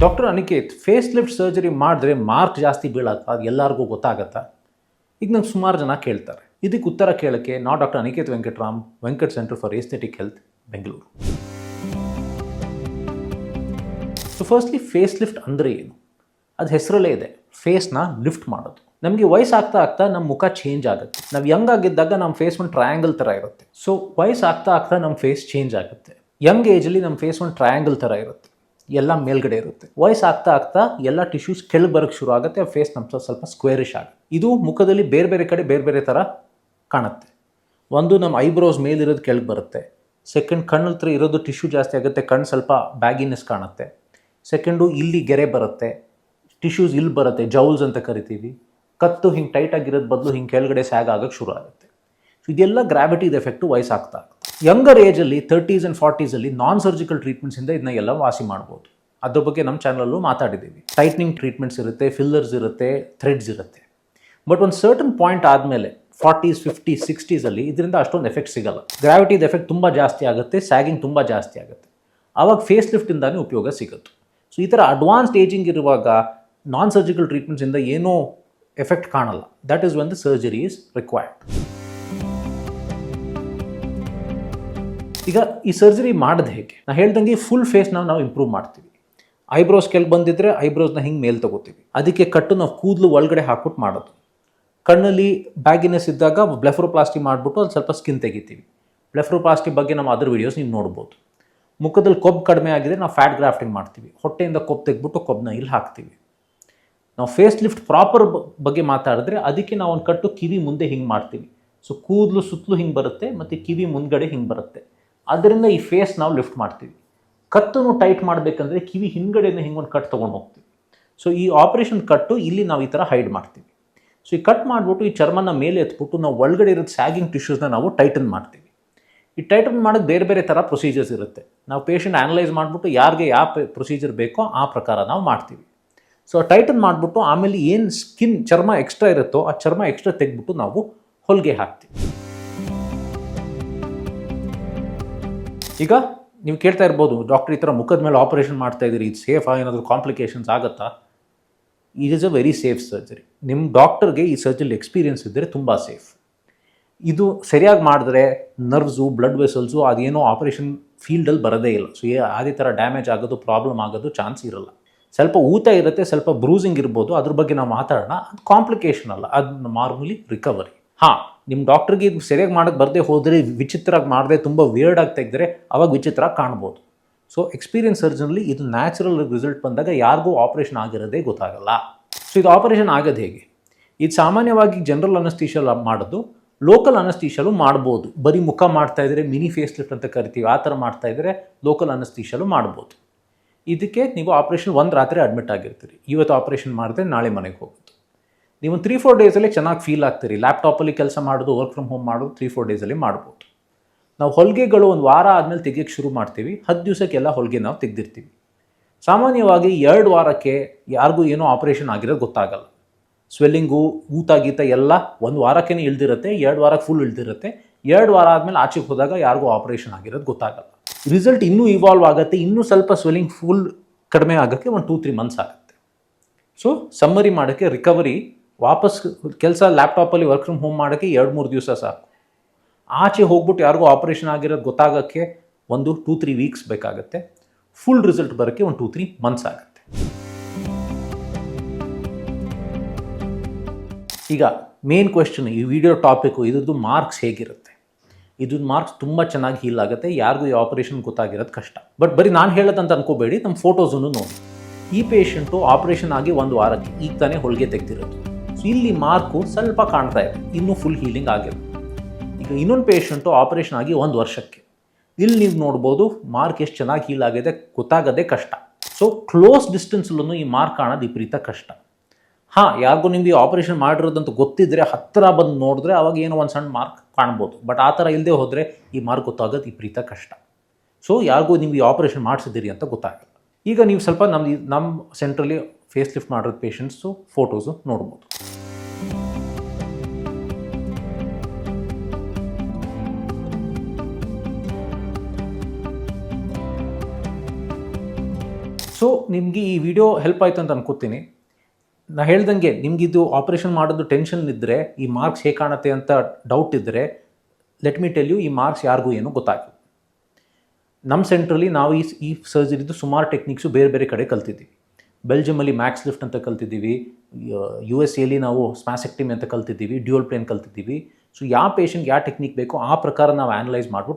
Doctor Aniket face lift surgery ಮಾಡಿದ್ರೆ mark ಜಾಸ್ತಿ ಬೀಳತ್ತ? ಅದು ಎಲ್ಲರಿಗೂ ಗೊತ್ತಾಗತ್ತಾ? ಈಗ ನಂಗೆ ಸುಮಾರು ಜನ ಕೇಳ್ತಾರೆ. ಇದಕ್ಕೆ ಉತ್ತರ ಕೇಳೋಕ್ಕೆ ನಾ doctor Aniket Venkatram, Venkat centre for aesthetic health Bengaluru. So firstly face lift ಅಂದರೆ ಏನು? ಅದು ಹೆಸರಲ್ಲೇ ಇದೆ. ಫೇಸ್ನ ಲಿಫ್ಟ್ ಮಾಡೋದು. ನಮಗೆ ವಯಸ್ಸಾಗ್ತಾ ಆಗ್ತಾ ನಮ್ಮ ಮುಖ ಚೇಂಜ್ ಆಗುತ್ತೆ. ನಾವು ಯಂಗ್ ಆಗಿದ್ದಾಗ ನಮ್ಮ ಫೇಸ್ ಒಂದು ಟ್ರಯಾಂಗಲ್ ಥರ ಇರುತ್ತೆ. ಸೊ ವಯಸ್ಸಾಗ್ತಾ ಆಗ್ತಾ ನಮ್ಮ ಫೇಸ್ ಚೇಂಜ್ ಆಗುತ್ತೆ. ಯಂಗ್ ಏಜಲ್ಲಿ ನಮ್ಮ ಫೇಸ್ ಒಂದು ಟ್ರಯಾಂಗಲ್ ಥರ ಇರುತ್ತೆ. ಎಲ್ಲ ಮೇಲ್ಗಡೆ ಇರುತ್ತೆ. ವಯಸ್ಸಾಗ್ತಾ ಆಗ್ತಾ ಎಲ್ಲ ಟಿಶ್ಯೂಸ್ ಕೆಳಗೆ ಬರೋಕ್ಕೆ ಶುರು ಆಗುತ್ತೆ, ಆ ಫೇಸ್ ನಮ್ಮ ಸ್ವಲ್ಪ ಸ್ಕ್ವೇರಿಶ್ ಆಗುತ್ತೆ. ಇದು ಮುಖದಲ್ಲಿ ಬೇರೆ ಬೇರೆ ಕಡೆ ಬೇರೆ ಬೇರೆ ಥರ ಕಾಣುತ್ತೆ. ಒಂದು ನಮ್ಮ ಐಬ್ರೋಸ್ ಮೇಲಿರೋದು ಕೆಳಗೆ ಬರುತ್ತೆ. ಸೆಕೆಂಡ್ ಕಣ್ಣು ಹತ್ರ ಇರೋದು ಟಿಶ್ಯೂ ಜಾಸ್ತಿ ಆಗುತ್ತೆ ಕಣ್ಣು ಸ್ವಲ್ಪ ಬ್ಯಾಗಿನೆಸ್ ಕಾಣುತ್ತೆ. ಸೆಕೆಂಡು ಇಲ್ಲಿ ಗೆರೆ ಬರುತ್ತೆ. ಟಿಶ್ಯೂಸ್ ಇಲ್ಲಿ ಬರುತ್ತೆ ಜೌಲ್ಸ್ ಅಂತ ಕರಿತೀವಿ. ಕತ್ತು ಹಿಂಗೆ ಟೈಟ್ ಆಗಿರೋದು ಬದಲು ಹಿಂಗೆ ಕೆಳಗಡೆ ಸ್ಯಾಗ್ ಆಗೋಕ್ಕೆ ಶುರು ಆಗುತ್ತೆ. ಸೊ ಇದೆಲ್ಲ ಗ್ರಾವಿಟಿದ ಎಫೆಕ್ಟು ವಯಸ್ಸಾಗ್ತಾ ಯಂಗರ್ ಏಜಲ್ಲಿ ತರ್ಟೀಸ್ ಆ್ಯಂಡ್ ಫಾರ್ಟೀಸಲ್ಲಿ ನಾನ್ ಸರ್ಜಿಕಲ್ ಟ್ರೀಟ್ಮೆಂಟ್ಸಿಂದ ಇದನ್ನ ಎಲ್ಲ ವಾಸಿ ಮಾಡ್ಬೋದು. ಅದ್ರ ಬಗ್ಗೆ ನಮ್ಮ ಚಾನಲಲ್ಲೂ ಮಾತಾಡಿದ್ದೀವಿ. ಟೈಟ್ನಿಂಗ್ ಟ್ರೀಟ್ಮೆಂಟ್ಸ್ ಇರುತ್ತೆ ಫಿಲ್ಲರ್ಸ್ ಇರುತ್ತೆ ಥ್ರೆಡ್ಸ್ ಇರುತ್ತೆ. ಬಟ್ ಒಂದು ಸರ್ಟನ್ ಪಾಯಿಂಟ್ ಆದಮೇಲೆ ಫಾರ್ಟೀಸ್ ಫಿಫ್ಟಿ ಸಿಕ್ಸ್ಟೀಸಲ್ಲಿ ಇದರಿಂದ ಅಷ್ಟೊಂದು ಎಫೆಕ್ಟ್ ಸಿಗಲ್ಲ. ಗ್ರಾವಿಟಿದ ಎಫೆಕ್ಟ್ ತುಂಬ ಜಾಸ್ತಿ ಆಗುತ್ತೆ ಸ್ಯಾಗಿಂಗ್ ತುಂಬ ಜಾಸ್ತಿ ಆಗುತ್ತೆ. ಆವಾಗ ಫೇಸ್ ಲಿಫ್ಟಿಂದಾನೇ ಉಪಯೋಗ ಸಿಗುತ್ತೆ. ಸೊ ಈ ಥರ ಅಡ್ವಾನ್ಸ್ಡ್ ಏಜಿಂಗ್ ಇರುವಾಗ ನಾನ್ ಸರ್ಜಿಕಲ್ ಟ್ರೀಟ್ಮೆಂಟ್ಸಿಂದ ಏನೂ ಎಫೆಕ್ಟ್ ಕಾಣಲ್ಲ. That is when the surgery is required ಈಗ ಈ ಸರ್ಜರಿ ಮಾಡೋದು ಹೇಗೆ? ನಾನು ಹೇಳ್ದಂಗೆ ಫುಲ್ ಫೇಸ್ನ ನಾವು ಇಂಪ್ರೂವ್ ಮಾಡ್ತೀವಿ. ಐಬ್ರೋಸ್ ಕೆಲ್ ಬಂದಿದ್ರೆ ಐಬ್ರೋಸ್ನ ಹಿಂಗೆ ಮೇಲೆ ತಗೋತೀವಿ. ಅದಕ್ಕೆ ಕಟ್ಟು ನಾವು ಕೂದಲು ಒಳಗಡೆ ಹಾಕ್ಬಿಟ್ಟು ಮಾಡೋದು. ಕಣ್ಣಲ್ಲಿ ಬ್ಯಾಗಿನೆಸ್ ಇದ್ದಾಗ ಬ್ಲೆಫ್ರೋಪ್ಲಾಸ್ಟಿ ಮಾಡಿಬಿಟ್ಟು ಅದು ಸ್ವಲ್ಪ ಸ್ಕಿನ್ ತೆಗಿತೀವಿ. ಬ್ಲೆಫ್ರೋಪ್ಲಾಸ್ಟಿ ಬಗ್ಗೆ ನಮ್ಮ ಅದರ್ ವೀಡಿಯೋಸ್ ನೀವು ನೋಡ್ಬೋದು. ಮುಖದಲ್ಲಿ ಕೊಬ್ಬು ಕಡಿಮೆ ಆಗಿದೆ, ನಾವು ಫ್ಯಾಟ್ ಗ್ರಾಫ್ಟಿಂಗ್ ಮಾಡ್ತೀವಿ. ಹೊಟ್ಟೆಯಿಂದ ಕೊಬ್ಬು ತೆಗೆದ್ಬಿಟ್ಟು ಕೊಬ್ಬನ್ನ ಇಲ್ಲಿ ಹಾಕ್ತೀವಿ. ನಾವು ಫೇಸ್ ಲಿಫ್ಟ್ ಪ್ರಾಪರ್ ಬಗ್ಗೆ ಮಾತಾಡಿದ್ರೆ ಅದಕ್ಕೆ ನಾವು ಒಂದು ಕಟ್ಟು ಕಿವಿ ಮುಂದೆ ಹಿಂಗೆ ಮಾಡ್ತೀವಿ. ಸೊ ಕೂದಲು ಸುತ್ತಲೂ ಹಿಂಗೆ ಬರುತ್ತೆ ಮತ್ತು ಕಿವಿ ಮುಂದ್ಗಡೆ ಹಿಂಗೆ ಬರುತ್ತೆ. ಅದರಿಂದ ಈ ಫೇಸ್ ನಾವು ಲಿಫ್ಟ್ ಮಾಡ್ತೀವಿ. ಕತ್ತನ್ನು ಟೈಟ್ ಮಾಡಬೇಕಂದ್ರೆ ಕಿವಿ ಹಿಂದ್ಗಡೆಯಿಂದ ಹಿಂಗೆ ಒಂದು ಕಟ್ ತೊಗೊಂಡು ಹೋಗ್ತೀವಿ. ಸೊ ಈ ಆಪರೇಷನ್ ಕಟ್ಟು ಇಲ್ಲಿ ನಾವು ಈ ಥರ ಹೈಡ್ ಮಾಡ್ತೀವಿ. ಸೊ ಈ ಕಟ್ ಮಾಡಿಬಿಟ್ಟು ಈ ಚರ್ಮನ ಮೇಲೆ ಎತ್ಬಿಟ್ಟು ನಾವು ಒಳಗಡೆ ಇರೋದು ಸ್ಯಾಗಿಂಗ್ ಟಿಶ್ಯೂಸ್ನ ನಾವು ಟೈಟನ್ ಮಾಡ್ತೀವಿ. ಈ ಟೈಟನ್ ಮಾಡೋದು ಬೇರೆ ಬೇರೆ ಥರ ಪ್ರೊಸೀಜರ್ಸ್ ಇರುತ್ತೆ. ನಾವು ಪೇಷಂಟ್ ಆ್ಯನಲೈಸ್ ಮಾಡಿಬಿಟ್ಟು ಯಾರಿಗೆ ಯಾವ ಪ್ರೊಸೀಜರ್ ಬೇಕೋ ಆ ಪ್ರಕಾರ ನಾವು ಮಾಡ್ತೀವಿ. ಸೊ ಟೈಟನ್ ಮಾಡಿಬಿಟ್ಟು ಆಮೇಲೆ ಏನು ಸ್ಕಿನ್ ಚರ್ಮ ಎಕ್ಸ್ಟ್ರಾ ಇರುತ್ತೋ ಆ ಚರ್ಮ ಎಕ್ಸ್ಟ್ರಾ ತೆಗೆದ್ಬಿಟ್ಟು ನಾವು ಹೊಲಿಗೆ ಹಾಕ್ತೀವಿ. ಈಗ ನೀವು ಕೇಳ್ತಾ ಇರ್ಬೋದು ಡಾಕ್ಟರ್ ಈ ಥರ ಮುಖದ ಮೇಲೆ ಆಪರೇಷನ್ ಮಾಡ್ತಾ ಇದ್ದೀರಿ, ಇದು ಸೇಫಾ ಏನಾದರೂ ಕಾಂಪ್ಲಿಕೇಶನ್ಸ್ ಆಗುತ್ತಾ? It is a very safe surgery ನಿಮ್ಮ ಡಾಕ್ಟರ್ಗೆ ಈ ಸರ್ಜರಿ ಎಕ್ಸ್ಪೀರಿಯನ್ಸ್ ಇದ್ದರೆ ತುಂಬ ಸೇಫ್ ಇದು ಸರಿಯಾಗಿ ಮಾಡಿದ್ರೆ ನರ್ವ್ಸು ಬ್ಲಡ್ ವೆಸಲ್ಸು ಅದೇನೋ ಆಪರೇಷನ್ ಫೀಲ್ಡಲ್ಲಿ ಬರೋದೇ ಇಲ್ಲ. ಸೊ ಅದೇ ಥರ ಡ್ಯಾಮೇಜ್ ಆಗೋದು ಪ್ರಾಬ್ಲಮ್ ಆಗೋದು ಚಾನ್ಸ್ ಇರಲ್ಲ. ಸ್ವಲ್ಪ ಊತ ಇರುತ್ತೆ, ಸ್ವಲ್ಪ ಬ್ರೂಸಿಂಗ್ ಇರ್ಬೋದು, ಅದ್ರ ಬಗ್ಗೆ ನಾವು ಮಾತಾಡೋಣ. ಅದು ಕಾಂಪ್ಲಿಕೇಶನ್ ಅಲ್ಲ ಅದು ಮಾರ್ಮೂಲಿ ರಿಕವರಿ ಹಾಂ ನಿಮ್ಮ ಡಾಕ್ಟ್ರಿಗೆ ಇದು ಸರಿಯಾಗಿ ಮಾಡೋಕ್ಕೆ ಬರದೇ ಹೋದರೆ, ವಿಚಿತ್ರವಾಗಿ ಮಾಡದೆ ತುಂಬ ವಿಯರ್ಡ್ ಆಗಿ ತೆಗೆದ್ರೆ ಅವಾಗ ವಿಚಿತ್ರ ಕಾಣ್ಬೋದು. ಸೊ ಎಕ್ಸ್ಪೀರಿಯನ್ಸ್ ಸರ್ಜನಲ್ಲಿ ಇದು ನ್ಯಾಚುರಲ್ ರಿಸಲ್ಟ್ ಬಂದಾಗ ಯಾರಿಗೂ ಆಪರೇಷನ್ ಆಗಿರೋದೇ ಗೊತ್ತಾಗಲ್ಲ. ಸೊ ಇದು ಆಪರೇಷನ್ ಆಗೋದು ಹೇಗೆ? ಇದು ಸಾಮಾನ್ಯವಾಗಿ ಜನರಲ್ ಅನಸ್ತೀಶಲ್ ಮಾಡೋದು ಲೋಕಲ್ ಅನಸ್ತೀಶಲು ಮಾಡ್ಬೋದು. ಬರೀ ಮುಖ ಮಾಡ್ತಾ ಇದ್ದರೆ ಮಿನಿ ಫೇಸ್ ಲಿಫ್ಟ್ ಅಂತ ಕರಿತೀವಿ, ಆ ಥರ ಮಾಡ್ತಾ ಇದ್ರೆ ಲೋಕಲ್ ಅನಸ್ತೀಶಲು ಮಾಡ್ಬೋದು. ಇದಕ್ಕೆ ನೀವು ಆಪ್ರೇಷನ್ ಒಂದು ರಾತ್ರಿ ಅಡ್ಮಿಟ್ ಆಗಿರ್ತೀರಿ. ಇವತ್ತು ಆಪ್ರೇಷನ್ ಮಾಡಿದ್ರೆ ನಾಳೆ ಮನೆಗೆ ಹೋಗುತ್ತೆ ನೀವು ತ್ರೀ ಫೋರ್ ಡೇಸಲ್ಲಿ ಚೆನ್ನಾಗಿ ಫೀಲ್ ಆಗ್ತೀರಿ. ಲ್ಯಾಪ್ಟಾಪಲ್ಲಿ ಕೆಲಸ ಮಾಡೋದು ವರ್ಕ್ ಫ್ರಮ್ ಹೋಮ್ ಮಾಡೋದು ತ್ರೀ ಫೋರ್ ಡೇಸಲ್ಲಿ ಮಾಡ್ಬೋದು. ನಾವು ಹೊಲಿಗೆಗಳು ಒಂದು ವಾರ ಆದಮೇಲೆ ತೆಗಿಯೋಕ್ಕೆ ಶುರು ಮಾಡ್ತೀವಿ. ಹತ್ತು ದಿವಸಕ್ಕೆಲ್ಲ ಹೊಲಿಗೆ ನಾವು ತೆಗೆದಿರ್ತೀವಿ. ಸಾಮಾನ್ಯವಾಗಿ ಎರಡು ವಾರಕ್ಕೆ ಯಾರಿಗೂ ಏನೋ ಆಪ್ರೇಷನ್ ಆಗಿರೋದು ಗೊತ್ತಾಗಲ್ಲ. ಸ್ವೆಲ್ಲಿಂಗು ಊತ ಗೀತ ಎಲ್ಲ ಒಂದು ವಾರಕ್ಕೇ ಇಳ್ದಿರುತ್ತೆ. ಎರಡು ವಾರಕ್ಕೆ ಫುಲ್ ಇಳ್ದಿರುತ್ತೆ. ಎರಡು ವಾರ ಆದಮೇಲೆ ಆಚೆಗೆ ಹೋದಾಗ ಯಾರಿಗೂ ಆಪ್ರೇಷನ್ ಆಗಿರೋದು ಗೊತ್ತಾಗಲ್ಲ. ರಿಸಲ್ಟ್ ಇನ್ನೂ ಇವಾಲ್ವ್ ಆಗುತ್ತೆ, ಇನ್ನೂ ಸ್ವಲ್ಪ ಸ್ವೆಲ್ಲಿಂಗ್ ಫುಲ್ ಕಡಿಮೆ ಆಗೋಕ್ಕೆ ಒಂದು ಟೂ ತ್ರೀ ಮಂತ್ಸ್ ಆಗುತ್ತೆ. ಸೊ ಸಮ್ಮರಿ ಮಾಡೋಕ್ಕೆ ರಿಕವರಿ ವಾಪಸ್ ಕೆಲಸ ಲ್ಯಾಪ್ಟಾಪಲ್ಲಿ ವರ್ಕ್ ಫ್ರಮ್ ಹೋಮ್ ಮಾಡೋಕ್ಕೆ ಎರಡು, ಮೂರು ದಿವಸ ಸಾಕು. ಆಚೆ ಹೋಗ್ಬಿಟ್ಟು ಯಾರಿಗೂ ಆಪರೇಷನ್ ಆಗಿರೋದು ಗೊತ್ತಾಗೋಕ್ಕೆ ಒಂದು ಟೂ ತ್ರೀ ವೀಕ್ಸ್ ಬೇಕಾಗುತ್ತೆ. ಫುಲ್ ರಿಸಲ್ಟ್ ಬರೋಕ್ಕೆ ಒಂದು ಟೂ ತ್ರೀ ಮಂತ್ಸ್ ಆಗುತ್ತೆ. ಈಗ ಮೇನ್ ಕ್ವೆಶನ್ ಈ ವಿಡಿಯೋ ಟಾಪಿಕ್ಕು ಇದ್ರದ್ದು ಮಾರ್ಕ್ಸ್ ಹೇಗಿರುತ್ತೆ? ಇದ್ರ ಮಾರ್ಕ್ಸ್ ತುಂಬ ಚೆನ್ನಾಗಿ ಹೀಲ್ ಆಗುತ್ತೆ. ಯಾರಿಗೂ ಈ ಆಪರೇಷನ್ ಗೊತ್ತಾಗಿರೋದು ಕಷ್ಟ. ಬಟ್ ಬರೀ ನಾನು ಹೇಳೋದಂತ ಅನ್ಕೋಬೇಡಿ ನಮ್ಮ ಫೋಟೋಸನ್ನು ನೋಡಿ. ಈ ಪೇಷಂಟು ಆಪರೇಷನ್ ಆಗಿ ಒಂದು ವಾರಕ್ಕೆ ಈಗ ತಾನೇ ಹೊಲಿಗೆ ತೆಗೆದಿರೋದು. ಸೊ ಇಲ್ಲಿ ಮಾರ್ಕು ಸ್ವಲ್ಪ ಕಾಣ್ತಾ ಇದೆ. ಇನ್ನೂ ಫುಲ್ ಹೀಲಿಂಗ್ ಆಗಿಲ್ಲ. ಈಗ ಇನ್ನೊಂದು ಪೇಷಂಟು ಆಪರೇಷನ್ ಆಗಿ ಒಂದು ವರ್ಷಕ್ಕೆ. ಇಲ್ಲಿ ನೀವು ನೋಡ್ಬೋದು, ಮಾರ್ಕ್ ಎಷ್ಟು ಚೆನ್ನಾಗಿ ಹೀಲ್ ಆಗಿದೆ ಗೊತ್ತಾಗೋದೇ ಕಷ್ಟ. ಸೊ ಕ್ಲೋಸ್ ಡಿಸ್ಟೆನ್ಸಲ್ಲೂ ಈ ಮಾರ್ಕ್ ಕಾಣೋದು ವಿಪರೀತ ಕಷ್ಟ. ಹಾಂ, ಯಾರಿಗೂ ನಿಮ್ದು ಈ ಆಪರೇಷನ್ ಮಾಡಿರೋದಂತ ಗೊತ್ತಿದ್ರೆ ಹತ್ತಿರ ಬಂದು ನೋಡಿದ್ರೆ ಅವಾಗ ಏನೋ ಒಂದು ಸಣ್ಣ ಮಾರ್ಕ್ ಕಾಣ್ಬೋದು. ಬಟ್ ಆ ಥರ ಇಲ್ಲದೆ ಹೋದರೆ ಈ ಮಾರ್ಕ್ ಗೊತ್ತಾಗೋದು ವಿಪರೀತ ಕಷ್ಟ. ಸೊ ಯಾರಿಗೂ ನಿಮ್ಗೆ ಈ ಆಪರೇಷನ್ ಮಾಡಿಸಿದ್ದೀರಿ ಅಂತ ಗೊತ್ತಾಗಲ್ಲ. ಈಗ ನೀವು ಸ್ವಲ್ಪ ನಮ್ಮ ನಮ್ಮ ಸೆಂಟ್ರಲ್ಲಿ ಫೇಸ್ ಲಿಫ್ಟ್ ಮಾಡಿರೋ ಪೇಷಂಟ್ಸು ಫೋಟೋಸು ನೋಡ್ಬೋದು. ಸೊ ನಿಮಗೆ ಈ ವಿಡಿಯೋ ಹೆಲ್ಪ್ ಆಯಿತು ಅಂತ ಅನ್ಕೋತೀನಿ. ನಾ ಹೇಳ್ದಂಗೆ ನಿಮ್ಗೆ ಇದು ಆಪರೇಷನ್ ಮಾಡೋದು ಟೆನ್ಷನ್ ಇದ್ದರೆ ಈ ಮಾರ್ಕ್ಸ್ ಹೇಗೆ ಕಾಣುತ್ತೆ ಅಂತ ಡೌಟ್ ಇದ್ದರೆ ಲೆಟ್ ಮಿ ಟೆಲ್ ಯು ಈ ಮಾರ್ಕ್ಸ್ ಯಾರಿಗೂ ಏನು ಗೊತ್ತಾಗಿ ನಮ್ಮ ಸೆಂಟ್ರಲ್ಲಿ ನಾವು ಈ ಈ ಸರ್ಜರಿದು ಸುಮಾರು ಟೆಕ್ನಿಕ್ಸು ಬೇರೆ ಬೇರೆ ಕಡೆ ಕಲ್ತಿದ್ದೀವಿ. ಬೆಲ್ಜಿಯಮಲ್ಲಿ ಮ್ಯಾಕ್ಸ್ ಲಿಫ್ಟ್ ಅಂತ ಕಲ್ತಿದ್ದೀವಿ, ಯು ಎಸ್ ಎಲ್ಲಿ ನಾವು ಸ್ಮ್ಯಾಸೆಕ್ಟಿಮ್ ಅಂತ ಕಲ್ತಿದ್ದೀವಿ ಡ್ಯೂಯಲ್ ಪ್ಲೇನ್ ಕಲ್ತಿದ್ದೀವಿ. ಸೊ ಯಾವ ಪೇಷಂಟ್ಗೆ ಯಾವ ಟೆಕ್ನಿಕ್ ಬೇಕೋ ಆ ಪ್ರಕಾರ ನಾವು ಆ್ಯನಲೈಸ್ ಮಾಡ್ಬಿಟ್ಟು